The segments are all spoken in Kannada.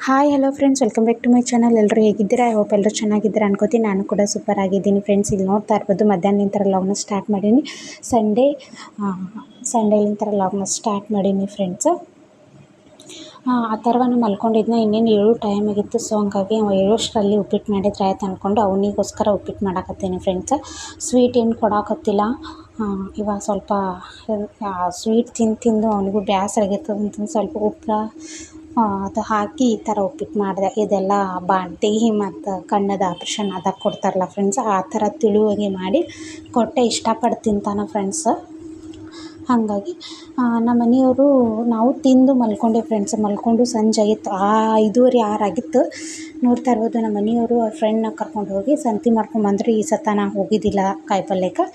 Hi hello friends welcome back to my channel ಎಲ್ಲರೂ ಹೇಗಿದ್ದೀರಾ? ಐ ಹೋಪ್ ಎಲ್ಲರೂ ಚೆನ್ನಾಗಿದ್ದೀರಾ ಅನ್ಕೋತೀನಿ. ನಾನು ಕೂಡ ಸೂಪರ್ ಆಗಿದ್ದೀನಿ ಫ್ರೆಂಡ್ಸ್ ಇಲ್ಲಿ ನೋಡ್ತಾ ಇರ್ಬೋದು ಮಧ್ಯಾಹ್ನ ನಂತರ ಲಾಗ್ನ ಸ್ಟಾರ್ಟ್ ಮಾಡೀನಿ. ಸಂಡೇ ಸಂಡೇಲಿಂತರ ಲಾಗ್ನ ಸ್ಟಾರ್ಟ್ ಮಾಡೀನಿ ಫ್ರೆಂಡ್ಸ್ ಆ ಥರವನ್ನು ಮಲ್ಕೊಂಡಿದ್ನ. ಇನ್ನೇನು ಏಳು ಟೈಮ್ ಆಗಿತ್ತು. ಸೊ ಹಂಗಾಗಿ ಅವ ಏಳೋಷ್ಟರಲ್ಲಿ ಉಪ್ಪಿಟ್ಟು ಮಾಡಿದ್ರೆ ಆಯ್ತು ಅಂದ್ಕೊಂಡು ಅವನಿಗೋಸ್ಕರ ಉಪ್ಪಿಟ್ಟು ಮಾಡಾಕತ್ತೀನಿ ಫ್ರೆಂಡ್ಸ್ ಸ್ವೀಟ್ ಏನು ಕೊಡಾಕತ್ತಿಲ್ಲ. ಇವಾಗ ಸ್ವಲ್ಪ ಸ್ವೀಟ್ ತಿಂದು ತಿಂದು ಅವನಿಗೂ ಬೇಸರ ಅಂತಂದು ಸ್ವಲ್ಪ ಉಪ್ಪು ಅದು ಹಾಕಿ ಈ ಥರ ಉಪ್ಪಿಟ್ಟು ಮಾಡಿದೆ. ಇದೆಲ್ಲ ಬಾಣಂತಿ ಮತ್ತು ಕಣ್ಣದು ಆಪ್ರೇಷನ್ ಆದಾಗ ಕೊಡ್ತಾರಲ್ಲ ಫ್ರೆಂಡ್ಸ್ ಆ ಥರ ತಿಳುವಾಗೆ ಮಾಡಿ ಕೊಟ್ಟೆ. ಇಷ್ಟಪಟ್ಟು ತಿಂತಾನೆ ಫ್ರೆಂಡ್ಸ್ ಹಾಗಾಗಿ ನಮ್ಮ ಮನೆಯವರು ನಾವು ತಿಂದು ಮಲ್ಕೊಂಡೆ ಫ್ರೆಂಡ್ಸ್ ಮಲ್ಕೊಂಡು ಸಂಜೆ ಆಗಿತ್ತು. ಆ ಐದೂವರೆ ಆರಾಗಿತ್ತು ನೋಡ್ತಾ ಇರ್ಬೋದು ನಮ್ಮ ಮನೆಯವರು ಫ್ರೆಂಡ್ನ ಕರ್ಕೊಂಡು ಹೋಗಿ ಸಂತಿ ಮಾಡ್ಕೊಂಬಂದ್ರು ಈ ಸತ ನಾ ಹೋಗಿದ್ದಿಲ್ಲ ಕಾಯಿಪಲ್ಯಕ್ಕೆ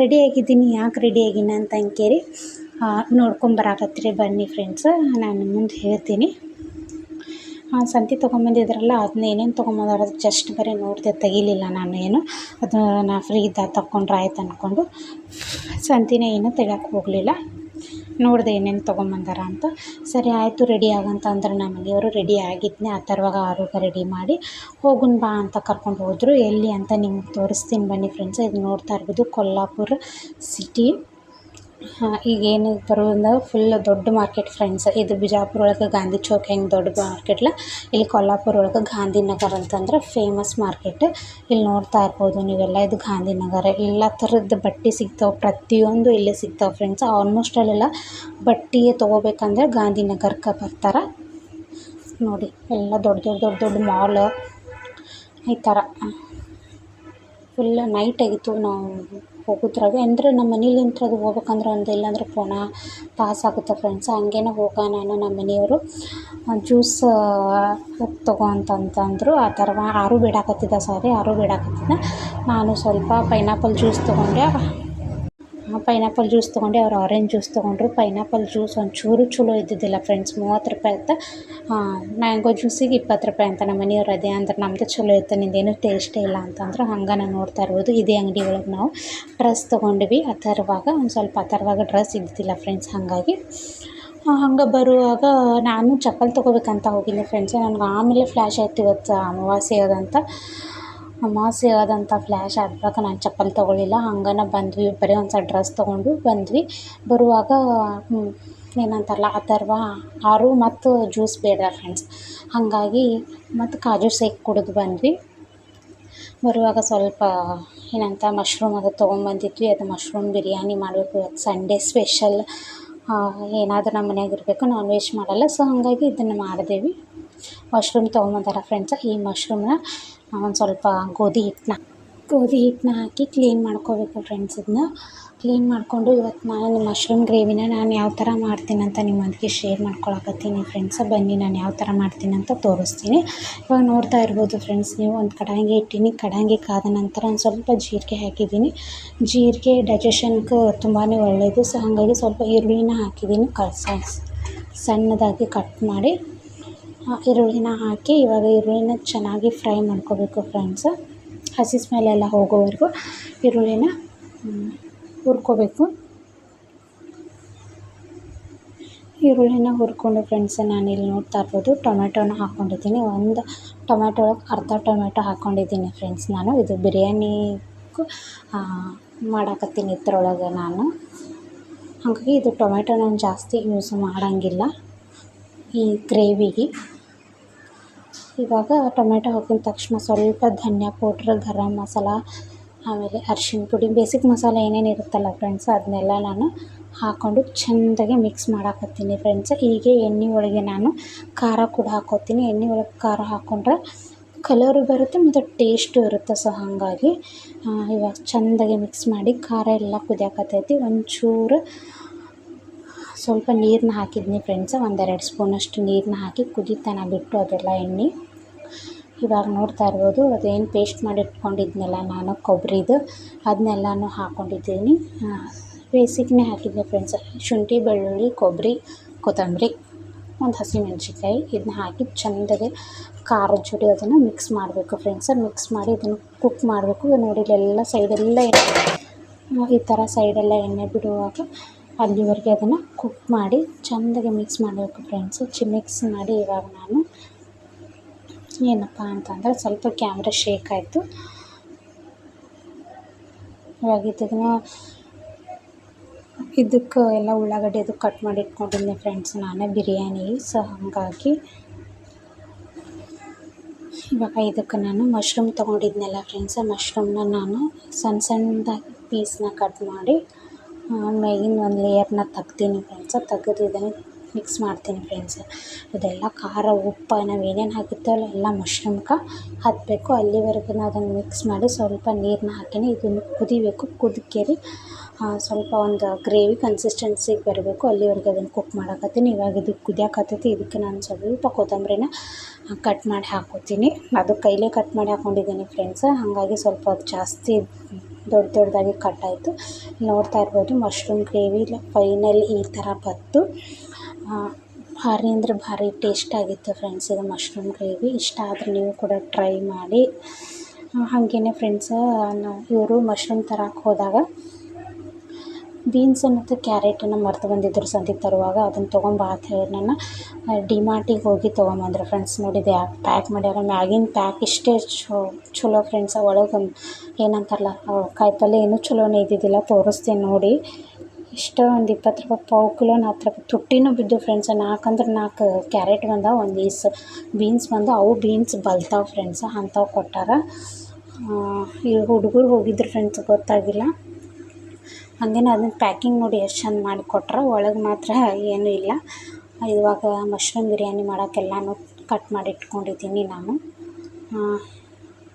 ರೆಡಿ ಆಗಿದ್ದೀನಿ. ಯಾಕೆ ರೆಡಿ ಆಗಿನ ಅಂತ ಅಂಕೇರಿ ನೋಡ್ಕೊಂಬರಾಕತ್ತೀರಿ ಬನ್ನಿ ಫ್ರೆಂಡ್ಸ್ ನಾನು ಮುಂದೆ ಹೇಳ್ತೀನಿ. ಹಾಂ ಸಂತಿ ತೊಗೊಂಬಂದಿದ್ರಲ್ಲ ಅದನ್ನ ಏನೇನು ತೊಗೊಂಬಂದಾರ ಜಸ್ಟ್ ಬರೀ ನೋಡಿದೆ ತೆಗಿಲಿಲ್ಲ ನಾನು ಏನು. ಅದು ನಾ ಫ್ರೀ ಇದ್ದಾಗ ತಗೊಂಡ್ರೆ ಆಯ್ತು ಅಂದ್ಕೊಂಡು ಸಂತಿನೇ ಏನು ತೆಗಿಯೋಕೆ ಹೋಗಲಿಲ್ಲ. ನೋಡಿದೆ ಏನೇನು ತೊಗೊಂಬಂದಾರ ಅಂತ. ಸರಿ, ಆಯಿತು ರೆಡಿ ಆಗಂತ ಅಂದ್ರೆ ನಮ್ಮ ಮನೆಯವರು ರೆಡಿ ಆಗಿದ್ನೇ, ಆ ಥರವಾಗ ಆರೋಗ್ಯ ರೆಡಿ ಮಾಡಿ ಹೋಗುನ್ ಬಾ ಅಂತ ಕರ್ಕೊಂಡು ಹೋದರು. ಎಲ್ಲಿ ಅಂತ ನಿಮ್ಗೆ ತೋರಿಸ್ತೀನಿ ಬನ್ನಿ ಫ್ರೆಂಡ್ಸ್ ಇದು ನೋಡ್ತಾ ಇರ್ಬೋದು ಕೊಲ್ಲಾಪುರ ಸಿಟಿ ಈಗ ಏನು ಬರೋದ್ರಿಂದ ಫುಲ್ ದೊಡ್ಡ ಮಾರ್ಕೆಟ್ ಫ್ರೆಂಡ್ಸ್ ಇದು ಬಿಜಾಪುರ ಒಳಗೆ ಗಾಂಧಿ ಚೌಕ್ ಹೆಂಗೆ ದೊಡ್ಡ ಮಾರ್ಕೆಟ್ಲ ಇಲ್ಲಿ ಕೊಲ್ಲಾಪುರ ಒಳಗೆ ಗಾಂಧಿನಗರ ಅಂತಂದ್ರೆ ಫೇಮಸ್ ಮಾರ್ಕೆಟ್ ಇಲ್ಲಿ ನೋಡ್ತಾ ಇರ್ಬೋದು ನೀವೆಲ್ಲ, ಇದು ಗಾಂಧಿನಗರ ಎಲ್ಲ ಥರದ ಬಟ್ಟೆ ಸಿಗ್ತಾವೆ, ಪ್ರತಿಯೊಂದು ಇಲ್ಲೇ ಸಿಗ್ತಾವೆ ಫ್ರೆಂಡ್ಸ್ ಆಲ್ಮೋಸ್ಟ್ ಅಲ್ಲೆಲ್ಲ ಬಟ್ಟೆ ತೊಗೋಬೇಕಂದ್ರೆ ಗಾಂಧಿನಗರಕ್ಕೆ ಬರ್ತಾರೆ. ನೋಡಿ, ಎಲ್ಲ ದೊಡ್ಡ ದೊಡ್ಡ ದೊಡ್ಡ ದೊಡ್ಡ ಮಾಲ್ ಈ ಥರ ಫುಲ್ ನೈಟ್ ಆಗಿತ್ತು ನಾವು ಹೋಗುದ್ರಾಗೆ ಅಂದರೆ ನಮ್ಮ ಮನೇಲಿ ಅದು ಹೋಗ್ಬೇಕಂದ್ರೆ ಒಂದು ಇಲ್ಲಾಂದ್ರೆ ಪೋಣ ಪಾಸ್ ಆಗುತ್ತೆ ಫ್ರೆಂಡ್ಸ್ ಹಂಗೇನೆ ಹೋಗ ನಾನು ನಮ್ಮ ಮನೆಯವರು. ಜ್ಯೂಸ್ ತಗೋ ಅಂತಂತಂದರು. ಆ ಥರ ಆರು ಬೇಡಾಕತ್ತಿದ್ದ ಸಾರಿ ಆರು ಬೇಡಾಕತ್ತಿದ್ದ ನಾನು ಸ್ವಲ್ಪ ಪೈನಾಪಲ್ ಜ್ಯೂಸ್ ತೊಗೊಂಡೆ. ಪೈನಾಪಲ್ ಜ್ಯೂಸ್ ತೊಗೊಂಡೆ, ಅವ್ರು ಆರೆಂಜ್ ಜ್ಯೂಸ್ ತೊಗೊಂಡ್ರು. ಪೈನಾಪಲ್ ಜ್ಯೂಸ್ ಒಂಚೂರು ಚಲೋ ಇದ್ದಿದ್ದಿಲ್ಲ ಫ್ರೆಂಡ್ಸ್ ಮೂವತ್ತು ರೂಪಾಯಿ ಇತ್ತು ಮ್ಯಾಂಗೋ ಜ್ಯೂಸಿಗೆ ಇಪ್ಪತ್ತು ರೂಪಾಯಿ ಅಂತ ನಮ್ಮ ಮನೆಯವ್ರು ಅದೇ ಅಂದ್ರೆ ನಮ್ಮದು ಚಲೋ ಇತ್ತು, ನಿಂದೇನು ಟೇಸ್ಟೇ ಇಲ್ಲ ಅಂತಂದ್ರೆ ಹಂಗೆ ನಾನು ನೋಡ್ತಾ ಇರ್ಬೋದು. ಇದೇ ಅಂಗಡಿ ಒಳಗೆ ನಾವು ಡ್ರೆಸ್ ತೊಗೊಂಡ್ವಿ. ಆ ಥರವಾಗ ಒಂದು ಸ್ವಲ್ಪ ಆ ಥರವಾಗ ಡ್ರೆಸ್ ಇದ್ದಿದ್ದಿಲ್ಲ ಫ್ರೆಂಡ್ಸ್ ಹಾಗಾಗಿ. ಹಂಗೆ ಬರುವಾಗ ನಾನು ಚಪ್ಪಲಿ ತೊಗೋಬೇಕಂತ ಹೋಗಿದ್ದೆ ಫ್ರೆಂಡ್ಸ್ ನನಗೆ ಆಮೇಲೆ ಫ್ಲ್ಯಾಶ್ ಆಯ್ತು ಇವತ್ತು ಅಮಾವಾಸ್ಯೆ ಅದಂತ ಅಮಾವಾಸ್ಯೆ ಆದಂಥ ಫ್ಲ್ಯಾಶ್ ಆದಾಗ ನಾನು ಚಪ್ಪಲಿ ತೊಗೊಳ್ಳಿಲ್ಲ. ಹಂಗನ ಬಂದ್ವಿ. ಬರೀ ಒಂದು ಸಲ ಡ್ರೆಸ್ ತೊಗೊಂಡು ಬಂದ್ವಿ. ಬರುವಾಗ ಏನಂತಾರಲ್ಲ, ಅಥರ್ವ, ಆರು ಮತ್ತು ಜ್ಯೂಸ್ ಬೇಡ ಫ್ರೆಂಡ್ಸ್ ಹಾಗಾಗಿ ಮತ್ತು ಕಾಜು ಶೇಕ್ ಕುಡಿದು ಬಂದ್ವಿ. ಬರುವಾಗ ಸ್ವಲ್ಪ, ಏನಂತ ಮಶ್ರೂಮ್ ಅದು ತೊಗೊಂಬಂದಿದ್ವಿ ಅದು ಮಶ್ರೂಮ್ ಬಿರಿಯಾನಿ ಮಾಡಬೇಕು. ಇವತ್ತು ಸಂಡೇ ಸ್ಪೆಷಲ್ ಏನಾದರೂ ನಮ್ಮ ಮನೆಯಾಗ ಇರಬೇಕು. ನಾನ್ ವೆಜ್ ಮಾಡಲ್ಲ. ಸೊ ಹಾಗಾಗಿ ಇದನ್ನು ಮಾಡಿದೇವಿ. ಮಶ್ರೂಮ್ ತೊಗೊಂಬಂದಾರ ಫ್ರೆಂಡ್ಸ್ ಈ ಮಶ್ರೂಮ್ನ ಒಂದು ಸ್ವಲ್ಪ ಗೋಧಿ ಹಿಟ್ಟನ್ನ ಗೋಧಿ ಹಿಟ್ಟನ್ನ ಹಾಕಿ ಕ್ಲೀನ್ ಮಾಡ್ಕೋಬೇಕು ಫ್ರೆಂಡ್ಸ್ ಇದನ್ನ ಕ್ಲೀನ್ ಮಾಡಿಕೊಂಡು ಇವತ್ತು ನಾನು ಮಶ್ರೂಮ್ ಗ್ರೇವಿನ ನಾನು ಯಾವ ಥರ ಮಾಡ್ತೀನಿ ಅಂತ ನಿಮ್ಮೊಂದಿಗೆ ಶೇರ್ ಮಾಡ್ಕೊಳಕತ್ತೀನಿ ಫ್ರೆಂಡ್ಸ್ ಬನ್ನಿ, ನಾನು ಯಾವ ಥರ ಮಾಡ್ತೀನಿ ಅಂತ ತೋರಿಸ್ತೀನಿ. ಇವಾಗ ನೋಡ್ತಾ ಇರ್ಬೋದು ಫ್ರೆಂಡ್ಸ್ ನೀವು, ಒಂದು ಕಡಾಂಗಿ ಇಟ್ಟೀನಿ, ಕಡಾಂಗಿ ಕಾದ ನಂತರ ಒಂದು ಸ್ವಲ್ಪ ಜೀರಿಗೆ ಹಾಕಿದ್ದೀನಿ. ಜೀರಿಗೆ ಡೈಜೆಷನ್ಗೆ ತುಂಬಾ ಒಳ್ಳೆಯದು ಸೊ ಹಾಗಾಗಿ ಸ್ವಲ್ಪ ಈರುಳ್ಳಿನ ಹಾಕಿದ್ದೀನಿ. ಕಳ್ಸ, ಸಣ್ಣದಾಗಿ ಕಟ್ ಮಾಡಿ. ಈರುಳ್ಳಿನ ಹಾಕಿ, ಇವಾಗ ಈರುಳ್ಳಿನ ಚೆನ್ನಾಗಿ ಫ್ರೈ ಮಾಡ್ಕೋಬೇಕು ಫ್ರೆಂಡ್ಸ್ ಹಸಿ ಸ್ಮೆಲ್ ಎಲ್ಲ ಹೋಗೋವರೆಗೂ ಈರುಳ್ಳಿನ ಹುರ್ಕೋಬೇಕು. ಈರುಳ್ಳಿನ ಹುರ್ಕೊಂಡು ಫ್ರೆಂಡ್ಸ್ ನಾನಿಲ್ಲಿ ನೋಡ್ತಾ ಇರ್ಬೋದು ಟೊಮೆಟೊನ ಹಾಕ್ಕೊಂಡಿದ್ದೀನಿ ಒಂದು ಟೊಮೆಟೊ ಅರ್ಧ ಟೊಮೆಟೊ ಹಾಕ್ಕೊಂಡಿದ್ದೀನಿ ಫ್ರೆಂಡ್ಸ್ ನಾನು. ಇದು ಬಿರಿಯಾನಿಗೂ ಮಾಡಾಕತ್ತೀನಿ ಇದ್ರೊಳಗೆ ನಾನು. ಹಾಗಾಗಿ ಇದು ಟೊಮೆಟೊ ನಾನು ಜಾಸ್ತಿ ಯೂಸ್ ಮಾಡೋಂಗಿಲ್ಲ. ಈ ಗ್ರೇವಿಗೆ ಇವಾಗ ಟೊಮೆಟೊ ಹಾಕಿದ ತಕ್ಷಣ ಸ್ವಲ್ಪ ಧನಿಯಾ ಪೌಡ್ರ್, ಗರಂ ಮಸಾಲ, ಆಮೇಲೆ ಅರ್ಶಿಣ ಪುಡಿ, ಬೇಸಿಕ್ ಮಸಾಲ ಏನೇನು ಇರುತ್ತಲ್ಲ ಫ್ರೆಂಡ್ಸ್ ಅದನ್ನೆಲ್ಲ ನಾನು ಹಾಕ್ಕೊಂಡು ಚೆಂದಾಗಿ ಮಿಕ್ಸ್ ಮಾಡಾಕತ್ತೀನಿ ಫ್ರೆಂಡ್ಸ್ ಹೀಗೆ ಎಣ್ಣೆ ಒಳಗೆ ನಾನು ಖಾರ ಕೂಡ ಹಾಕೋತೀನಿ. ಎಣ್ಣೆ ಒಳಗೆ ಖಾರ ಹಾಕ್ಕೊಂಡ್ರೆ ಕಲರ್ ಬರುತ್ತೆ ಮತ್ತು ಟೇಸ್ಟು ಇರುತ್ತೆ ಸೊ ಹಾಗಾಗಿ ಇವಾಗ ಚೆಂದಾಗಿ ಮಿಕ್ಸ್ ಮಾಡಿ ಖಾರ ಎಲ್ಲ ಕುದಿಯಾಕತ್ತೈತಿ. ಒಂಚೂರು ಸ್ವಲ್ಪ ನೀರನ್ನ ಹಾಕಿದ್ದೀನಿ ಫ್ರೆಂಡ್ಸ್ ಒಂದೆರಡು ಸ್ಪೂನಷ್ಟು ನೀರನ್ನ ಹಾಕಿ ಕುದಿತಾನ ಬಿಟ್ಟು ಅದೆಲ್ಲ ಎಣ್ಣೆ. ಇವಾಗ ನೋಡ್ತಾ ಇರ್ಬೋದು, ಅದೇನು ಪೇಸ್ಟ್ ಮಾಡಿ ಇಟ್ಕೊಂಡಿದ್ನಲ್ಲ ನಾನು ಕೊಬ್ಬರಿದು ಅದನ್ನೆಲ್ಲನೂ ಹಾಕ್ಕೊಂಡಿದ್ದೀನಿ ಬೇಸಿಕ್ನೇ ಹಾಕಿದ್ದೆ ಫ್ರೆಂಡ್ಸ್ ಶುಂಠಿ, ಬೆಳ್ಳುಳ್ಳಿ ಕೊಬ್ಬರಿ ಕೊತ್ತಂಬರಿ, ಒಂದು ಹಸಿಮೆಣ್ಸಿನ್ಕಾಯಿ ಇದನ್ನ ಹಾಕಿ ಚೆಂದಾಗಿ ಖಾರದ ಜೋಡಿ ಅದನ್ನು ಮಿಕ್ಸ್ ಮಾಡಬೇಕು ಫ್ರೆಂಡ್ಸ್ ಮಿಕ್ಸ್ ಮಾಡಿ ಇದನ್ನು ಕುಕ್ ಮಾಡಬೇಕು. ನೋಡಿ ಇಲ್ಲೆಲ್ಲ ಸೈಡೆಲ್ಲ ಈ ಥರ ಸೈಡೆಲ್ಲ ಎಣ್ಣೆ ಬಿಡುವಾಗ ಅಲ್ಲಿವರೆಗೆ ಅದನ್ನು ಕುಕ್ ಮಾಡಿ ಚೆಂದಾಗಿ ಮಿಕ್ಸ್ ಮಾಡಬೇಕು ಫ್ರೆಂಡ್ಸು ಚಿ ಮಿಕ್ಸ್ ಮಾಡಿ ಇವಾಗ ನಾನು ಏನಪ್ಪ ಅಂತಂದರೆ ಸ್ವಲ್ಪ ಕ್ಯಾಮ್ರಾ ಶೇಕ್ ಆಯಿತು. ಇವಾಗ ಇದನ್ನು ಇದಕ್ಕೆ ಎಲ್ಲ ಉಳ್ಳಾಗಡ್ಡಿ ಅದು ಕಟ್ ಮಾಡಿ ಇಟ್ಕೊಂಡಿದ್ದೆ ಫ್ರೆಂಡ್ಸ್ ನಾನೇ ಬಿರಿಯಾನಿ. ಸೊ ಹಾಗಾಗಿ ಇವಾಗ ಇದಕ್ಕೆ ನಾನು ಮಶ್ರೂಮ್ ತೊಗೊಂಡಿದ್ನಲ್ಲ ಫ್ರೆಂಡ್ಸ್ ಮಶ್ರೂಮ್ನ ನಾನು ಸಣ್ಣ ಸಣ್ಣದಾಗಿ ಪೀಸ್ನ ಕಟ್ ಮಾಡಿ ಮೇಗಿನ ಒಂದು ಲೇಯರ್ನ ತೆಗ್ತೀನಿ ಫ್ರೆಂಡ್ಸ ತೆಗೆದು ಇದನ್ನು ಮಿಕ್ಸ್ ಮಾಡ್ತೀನಿ ಫ್ರೆಂಡ್ಸ್ ಅದೆಲ್ಲ ಖಾರ, ಉಪ್ಪು, ನಾವು ಏನೇನು ಹಾಕಿರ್ತೀವಲ್ಲ ಎಲ್ಲ ಮಶ್ರೂಮ್ಗೆ ಹತ್ತಬೇಕು ಅಲ್ಲಿವರೆಗೂ ಅದನ್ನು ಮಿಕ್ಸ್ ಮಾಡಿ ಸ್ವಲ್ಪ ನೀರನ್ನ ಹಾಕಿನಿ. ಇದನ್ನು ಕುದಿಬೇಕು. ಕುದಿಕೇರಿ ಸ್ವಲ್ಪ ಒಂದು ಗ್ರೇವಿ ಕನ್ಸಿಸ್ಟೆನ್ಸಿಗೆ ಬರಬೇಕು. ಅಲ್ಲಿವರೆಗೂ ಅದನ್ನು ಕುಕ್ ಮಾಡಕತ್ತೀನಿ. ಇವಾಗ ಇದು ಕುದಿಯಾಕತ್ತೈತಿ. ಇದಕ್ಕೆ ನಾನು ಸ್ವಲ್ಪ ಕೊತ್ತಂಬರಿನ ಕಟ್ ಮಾಡಿ ಹಾಕೋತೀನಿ. ಅದು ಕೈಲೇ ಕಟ್ ಮಾಡಿ ಹಾಕ್ಕೊಂಡಿದ್ದೀನಿ ಫ್ರೆಂಡ್ಸ್ ಹಾಗಾಗಿ ಸ್ವಲ್ಪ ಜಾಸ್ತಿ ದೊಡ್ಡ ದೊಡ್ಡದಾಗಿ ಕಟ್ ಆಯಿತು. ನೋಡ್ತಾ ಇರ್ಬೋದು ಮಶ್ರೂಮ್ ಗ್ರೇವಿ ಫೈನಲ್ ಈ ಥರ ಬಂತು. ಭಾರಿ ಅಂದರೆ ಭಾರಿ ಟೇಸ್ಟ್ ಆಗಿತ್ತು ಫ್ರೆಂಡ್ಸ್ ಇದು ಮಶ್ರೂಮ್ ಗ್ರೇವಿ ಇಷ್ಟ ಆದರೆ ನೀವು ಕೂಡ ಟ್ರೈ ಮಾಡಿ. ಹಾಗೇನೆ ಫ್ರೆಂಡ್ಸ ಇವರು ಮಶ್ರೂಮ್ ತರಕ್ಕೆ ಹೋದಾಗ ಬೀನ್ಸ್ ಮತ್ತು ಕ್ಯಾರೆಟನ್ನು ಮರೆತು ಬಂದಿದ್ದರು ಸಂತಿಗೆ ತರುವಾಗ. ಅದನ್ನು ತೊಗೊಂಬಾ ಅಂತ ಹೇಳಿ ನನ್ನ ಡಿಮಾರ್ಟಿಗೆ ಹೋಗಿ ತೊಗೊಂಬಂದರು ಫ್ರೆಂಡ್ಸ್ ನೋಡಿದೆ ಪ್ಯಾಕ್ ಮಾಡ್ಯಾರ. ಮ್ಯಾಗಿನ ಪ್ಯಾಕ್ ಇಷ್ಟೇ ಚಲೋ ಫ್ರೆಂಡ್ಸ್ ಒಳಗೆ ಏನಂತಾರಲ್ಲ ಕಾಯಿಪಲ್ಲೆ ಏನೂ ಚಲೋನೇ ಇದ್ದಿದ್ದಿಲ್ಲ. ತೋರಿಸ್ತೀನಿ ನೋಡಿ. ಇಷ್ಟು ಒಂದು ಇಪ್ಪತ್ತು ರೂಪಾಯಿ ಪಾವು ಕಿಲೋನ ಹತ್ತು ರೂಪಾಯಿ ತುಟ್ಟಿನೂ ಬಿದ್ದು ಫ್ರೆಂಡ್ಸ್ ನಾಲ್ಕು ಅಂದ್ರೆ ನಾಲ್ಕು ಕ್ಯಾರೆಟ್ ಬಂದಾವ, ಒಂದು ಈಸ್ ಬೀನ್ಸ್ ಬಂದವು. ಅವು ಬೀನ್ಸ್ ಬಲ್ತಾವೆ ಫ್ರೆಂಡ್ಸ್ ಅಂಥವು ಕೊಟ್ಟಾರ. ಈ ಹುಡುಗರು ಹೋಗಿದ್ರು ಫ್ರೆಂಡ್ಸ್ ಗೊತ್ತಾಗಿಲ್ಲ. ಹಂಗೇನೆ ಅದನ್ನ ಪ್ಯಾಕಿಂಗ್ ನೋಡಿ ಎಷ್ಟು ಚೆಂದ ಮಾಡಿ ಕೊಟ್ರೆ. ಒಳಗೆ ಮಾತ್ರ ಏನೂ ಇಲ್ಲ. ಇವಾಗ ಮಶ್ರೂಮ್ ಬಿರಿಯಾನಿ ಮಾಡೋಕ್ಕೆಲ್ಲನೂ ಕಟ್ ಮಾಡಿ ಇಟ್ಕೊಂಡಿದ್ದೀನಿ ನಾನು.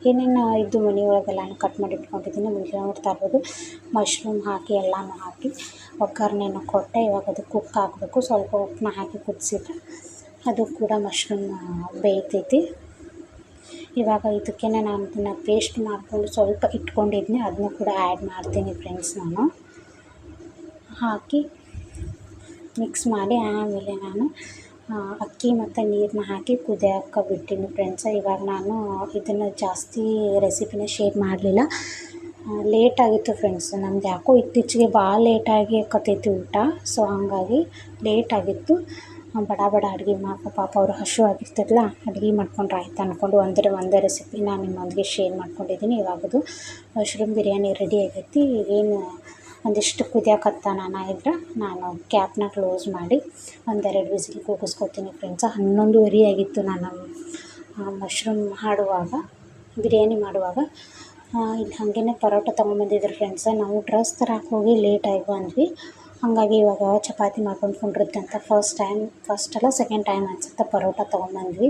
ಏನೇನು ಇದು ಮನೆ ಒಳಗೆಲ್ಲನೂ ಕಟ್ ಮಾಡಿ ಇಟ್ಕೊಂಡಿದ್ದೀನಿ ಮುಂದೆ ನೋಡ್ತಾ ಇರ್ಬೋದು. ಮಶ್ರೂಮ್ ಹಾಕಿ, ಎಲ್ಲನೂ ಹಾಕಿ, ಒಗ್ಗರಣೆನೂ ಕೊಟ್ಟೆ. ಇವಾಗ ಅದು ಕುಕ್ ಆಗಬೇಕು. ಸ್ವಲ್ಪ ಉಪ್ಪನ್ನ ಹಾಕಿ ಕುದಿಸಿದ್ರೆ ಅದು ಕೂಡ ಮಶ್ರೂಮ್ ಬೇಯ್ತೈತಿ. ಇವಾಗ ಇದಕ್ಕೆ ನಾನು ಅದನ್ನು ಪೇಸ್ಟ್ ಮಾಡಿಕೊಂಡು ಸ್ವಲ್ಪ ಇಟ್ಕೊಂಡಿದ್ದೀನಿ ಅದನ್ನು ಕೂಡ ಆ್ಯಡ್ ಮಾಡ್ತೀನಿ ಫ್ರೆಂಡ್ಸ್ ನಾನು. ಹಾಕಿ ಮಿಕ್ಸ್ ಮಾಡಿ ಆಮೇಲೆ ನಾನು ಅಕ್ಕಿ ಮತ್ತು ನೀರನ್ನ ಹಾಕಿ ಕುದಿಯೋಕೆ ಬಿಟ್ಟೀನಿ ಫ್ರೆಂಡ್ಸ್ ಇವಾಗ ನಾನು ಇದನ್ನು ಜಾಸ್ತಿ ರೆಸಿಪಿನ ಶೇರ್ ಮಾಡಲಿಲ್ಲ. ಲೇಟ್ ಆಗಿತ್ತು ಫ್ರೆಂಡ್ಸ್ ನಮ್ದು ಯಾಕೋ ಇತ್ತೀಚೆಗೆ ಭಾಳ ಲೇಟಾಗಿ ಆಕತ್ತೈತಿ ಊಟ. ಸೊ ಹಾಗಾಗಿ ಲೇಟ್ ಆಗಿತ್ತು. ಬಡ ಬಡ ಅಡುಗೆ ಮಾಡ್ಕೊ, ಪಾಪ ಅವರು ಹಶು ಆಗಿರ್ತಲ್ಲ ಅಡುಗೆ ಮಾಡ್ಕೊಂಡ್ರೆ ಆಯ್ತು ಅಂದ್ಕೊಂಡು ಒಂದರ ಒಂದೇ ರೆಸಿಪಿ ನಾನು ನಿಮ್ಮೊಂದಿಗೆ ಶೇರ್ ಮಾಡ್ಕೊಂಡಿದ್ದೀನಿ. ಇವಾಗದು ಮಶ್ರೂಮ್ ಬಿರಿಯಾನಿ ರೆಡಿ ಆಗೈತಿ. ಏನು ಒಂದಿಷ್ಟು ಕುದಿಯಕತ್ತಾನ ಇದ್ರೆ ನಾನು ಕ್ಯಾಪ್ನ ಕ್ಲೋಸ್ ಮಾಡಿ ಒಂದೆರಡು ವಿಸಿಲ್ ಕೂಗಿಸ್ಕೊತೀನಿ ಫ್ರೆಂಡ್ಸ್ ಹನ್ನೊಂದುವರೆ ಆಗಿತ್ತು ನಾನು ಮಶ್ರೂಮ್ ಮಾಡುವಾಗ ಬಿರಿಯಾನಿ ಮಾಡುವಾಗ. ಇಲ್ಲಿ ಹಾಗೇನೆ ಪರೋಟ ತೊಗೊಂಬಂದಿದ್ರು ಫ್ರೆಂಡ್ಸ ನಾವು ಡ್ರೆಸ್ ತರಕ್ಕೆ ಹೋಗಿ ಲೇಟಾಗಿ ಬಂದ್ವಿ. ಹಾಗಾಗಿ ಇವಾಗ ಚಪಾತಿ ಮಾಡ್ಕೊಂಡು ಕುಂಡಿರುತ್ತೆ ಅಂತ ಫಸ್ಟ್ ಟೈಮ್ ಫಸ್ಟ್ ಅಲ್ಲ ಸೆಕೆಂಡ್ ಟೈಮ್ ಅನ್ಸುತ್ತೆ ಪರೋಟ ತೊಗೊಂಬಂದ್ವಿ.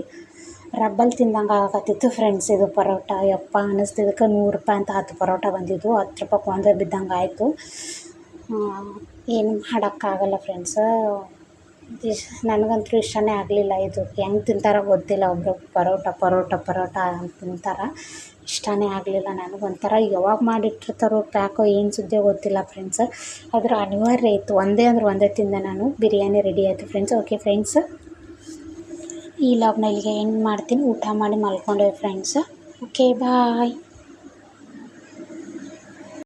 ರಬ್ಬಲ್ ತಿಂದಂಗೆ ಆಗತ್ತಿತ್ತು ಫ್ರೆಂಡ್ಸ್ ಇದು ಪರೋಟ, ಯಪ್ಪ ಅನ್ನಿಸ್ತಿದ್ದಕ್ಕೆ ನೂರು ರೂಪಾಯಿ ಅಂತ ಹತ್ತು ಪರೋಟ ಬಂದಿದ್ದು ಹತ್ತು ರೂಪಾಯಿ ಒಂದೇ ಬಿದ್ದಂಗೆ ಆಯಿತು. ಏನು ಮಾಡೋಕ್ಕಾಗಲ್ಲ ಫ್ರೆಂಡ್ಸ ನನಗಂತೂ ಇಷ್ಟನೇ ಆಗಲಿಲ್ಲ ಇದು. ಹೆಂಗೆ ತಿಂತಾರ ಗೊತ್ತಿಲ್ಲ ಒಬ್ಬರು ಪರೋಟ ಪರೋಟ ಪರೋಟ ಅಂತ ತಿಂತಾರೆ. ಇಷ್ಟನೇ ಆಗಲಿಲ್ಲ ನನಗೊಂಥರ ಯಾವಾಗ ಮಾಡಿಟ್ಟಿರ್ತಾರೋ ಪ್ಯಾಕೋ ಏನು ಸುದ್ದಿ ಗೊತ್ತಿಲ್ಲ ಫ್ರೆಂಡ್ಸ್ ಆದ್ರೆ ಅನಿವಾರ್ಯ ಇತ್ತು. ಒಂದೇ ಅಂದ್ರೆ ಒಂದೇ ತಿಂದೆ ನಾನು. ಬಿರಿಯಾನಿ ರೆಡಿ ಆಯಿತು ಫ್ರೆಂಡ್ಸ್ ಓಕೆ ಫ್ರೆಂಡ್ಸ್ ಈ ಲಾಗ್ನ ಇಲ್ಲಿಗೆ ಎಂಡ್ ಮಾಡ್ತೀನಿ. ಊಟ ಮಾಡಿ ಮಲ್ಕೊಂಡೆ ಫ್ರೆಂಡ್ಸ್ ಓಕೆ ಬಾಯ್